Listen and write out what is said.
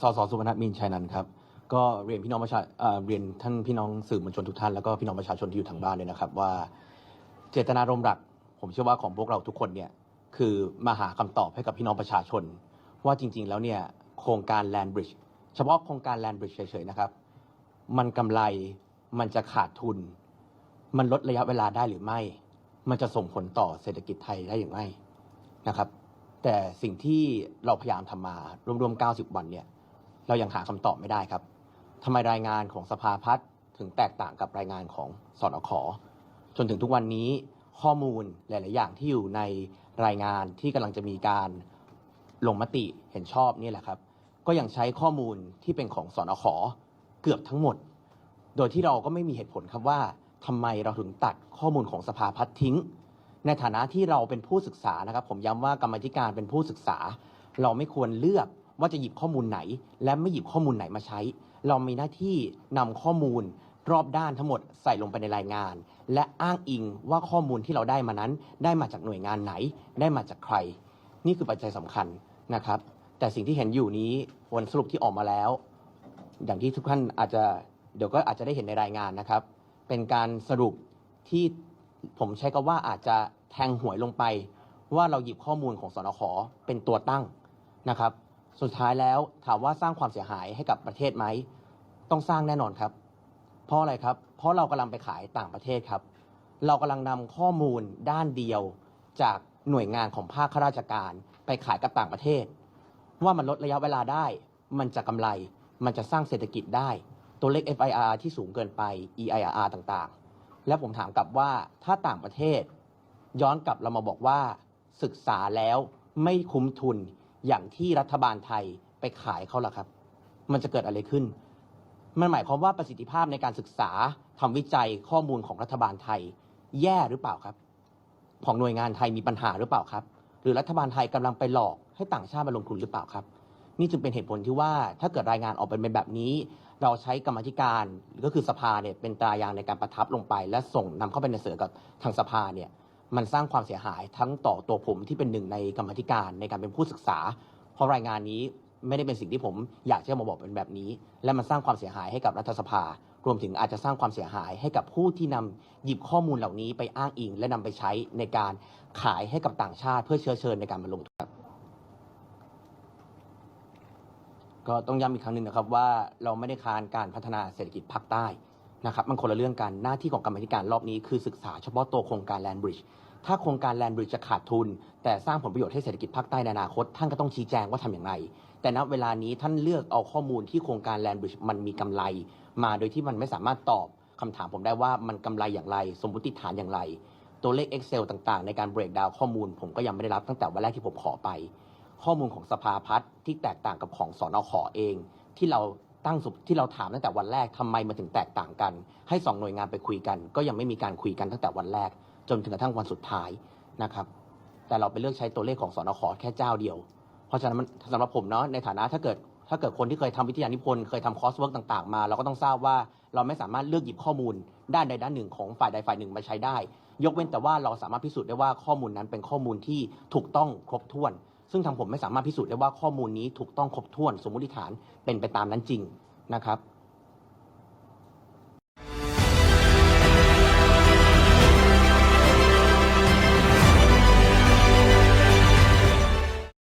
สสสุวรรณมินชัยนันท์ครับ ก็เรียนพี่น้องประชาเอ่อเรียนท่านพี่น้องสื่อมวลชนทุกท่านแล้วก็พี่น้องประชาชนที่อยู่ทางบ้านด้วยนะครับว่า เจตนารมณ์หลัก ผมเชื่อว่าของพวกเราทุกคนเนี่ยคือมาหาคำตอบให้กับพี่น้องประชาชน ว่าจริง ๆ แล้วเนี่ยโครงการ Land Bridge เฉพาะโครงการ Land Bridge เฉยๆนะครับ มันกำไรมันจะขาดทุน มันลดระยะเวลาได้หรือไม่ มันจะส่งผลต่อเศรษฐกิจไทยได้หรือไม่นะครับ แต่สิ่งที่เราพยายามทำมารวมๆ 90 วันเนี่ยเรายังหาคำตอบไม่ได้ครับทำไมรายงานของสภาพัฒน์ถึงแตกต่างกับรายงานของสอนขจนถึงทุกวันนี้ข้อมูลหลาย ๆ อย่างที่อยู่ในรายงานที่กำลังจะมีการลงมติเห็นชอบนี่แหละครับ ก็ยังใช้ข้อมูลที่เป็นของสอนขเกือบทั้งหมด โดยที่เราก็ไม่มีเหตุผลครับว่าทำไมเราถึงตัดข้อมูลของสภาพัฒน์ทิ้ง ในฐานะที่เราเป็นผู้ศึกษานะครับ ผมย้ำว่ากรรมธิการเป็นผู้ศึกษา เราไม่ควรเลือกว่าจะหยิบข้อมูลไหน และไม่หยิบข้อมูลไหนมาใช้ เรามีหน้าที่นำข้อมูลรอบด้านทั้งหมดใส่ลงไปในรายงาน และอ้างอิงว่าข้อมูลที่เราได้มานั้น ได้มาจากหน่วยงานไหน ได้มาจากใคร นี่คือปัจจัยสำคัญนะครับ แต่สิ่งที่เห็นอยู่นี้ผลสรุปที่ออกมาแล้ว อย่างที่ทุกท่านอาจจะเดี๋ยวก็อาจจะได้เห็นในรายงานนะครับ เป็นการสรุปที่ ผมใช้คำว่าอาจจะแทงหวยลงไป ว่าเราหยิบข้อมูลของสนขอเป็นตัวตั้งนะครับ สุดท้ายแล้วถามว่าสร้างความเสียหายให้กับประเทศไหม ต้องสร้างแน่นอนครับ เพราะอะไรครับ เพราะเรากำลังไปขายต่างประเทศครับ เรากำลังนำข้อมูลด้านเดียวจากหน่วยงานของภาคข้าราชการ ไปขายกับต่างประเทศ ว่ามันลดระยะเวลาได้ มันจะกำไร มันจะสร้างเศรษฐกิจได้ ตัวเลข FIR ที่สูงเกินไป EIRR ต่างๆ และผมถามกลับว่าถ้าต่างประเทศ ย้อนกลับเรามาบอกว่า ศึกษาแล้วไม่คุ้มทุนอย่างที่รัฐบาลไทยไปขายเขาล่ะครับ มันจะเกิดอะไรขึ้น มันหมายความว่าประสิทธิภาพในการศึกษาทำวิจัยข้อมูลของรัฐบาลไทย แย่หรือเปล่าครับ ของหน่วยงานไทยมีปัญหาหรือเปล่าครับ หรือรัฐบาลไทยกำลังไปหลอกให้ต่างชาติมาลงทุนหรือเปล่าครับ นี่จึงเป็นเหตุผลที่ว่าถ้าเกิดรายงานออกเป็นแบบนี้ เราใช้กรรมธิการก็คือสภาเนี่ยเป็นตรายางในการประทับลงไป และส่งนำเข้าไปในเสือกับทางสภาเนี่ยมันสร้างความเสียหายทั้งต่อตัวผมที่เป็นหนึ่งในกรรมธิการในการเป็นผู้ศึกษา เพราะรายงานนี้ไม่ได้เป็นสิ่งที่ผมอยากจะมาบอกเป็นแบบนี้ และมันสร้างความเสียหายให้กับรัฐสภา รวมถึงอาจจะสร้างความเสียหายให้กับผู้ที่นำหยิบข้อมูลเหล่านี้ไปอ้างอิง และนำไปใช้ในการขายให้กับต่างชาติ เพื่อเชื้อเชิญในการมาลงทุนครับ ก็ต้องย้ำอีกครั้งหนึ่งนะครับว่าเราไม่ได้ค้านการพัฒนาเศรษฐกิจภาคใต้นะครับมันคนละเรื่องกันหน้าที่ของกรรมธิการรอบนี้คือศึกษาเฉพาะตัวโครงการ Land Bridge ถ้าโครงการ Land Bridge จะขาดทุน แต่สร้างผลประโยชน์ให้เศรษฐกิจภาคใต้ในอนาคต ท่านก็ต้องชี้แจงว่าทำอย่างไร แต่ณเวลานี้ท่านเลือกเอาข้อมูลที่โครงการ Land Bridge มันมีกำไร มาโดยที่มันไม่สามารถตอบคำถามผมได้ว่ามันกำไรอย่างไร สมมติฐานอย่างไร ตัวเลข Excel ต่างๆ ในการ break down ข้อมูล ผมก็ยังไม่ได้รับตั้งแต่วันแรกที่ผมขอไป ข้อมูลของสภาพัฒน์ที่แตกต่างกับของสอนอขอเอง ที่เราตั้งสุที่เราถามตั้งแต่วันแรกทำไมมันถึงแตกต่างกัน ให้สองหน่วยงานไปคุยกัน ก็ยังไม่มีการคุยกันตั้งแต่วันแรก จนถึงกระทั่งวันสุดท้ายนะครับ แต่เราไปเลือกใช้ตัวเลขของสอนอขอแค่เจ้าเดียว เพราะฉะนั้นสำหรับผมเนาะในฐานะถ้าเกิดถ้าเกิดคนที่เคยทำวิทยานิพนธ์เคยทำคอร์สเวิร์กต่าง ๆ มาเราก็ต้องทราบว่าเราไม่สามารถเลือกหยิบข้อมูล ด้านใดด้านหนึ่งของฝ่ายใดฝ่ายหนึ่งมาใช้ได้ ยกเว้นแต่ว่าเราสามารถพิสูจน์ได้ว่าข้อมูลนั้นเป็นข้อมูลที่ถูกต้องครบถ้วน ซึ่งทางผมไม่สามารถพิสูจน์ได้ว่าข้อมูลนี้ถูกต้องครบถ้วนสมมติฐานเป็นไปตามนั้นจริงนะครับ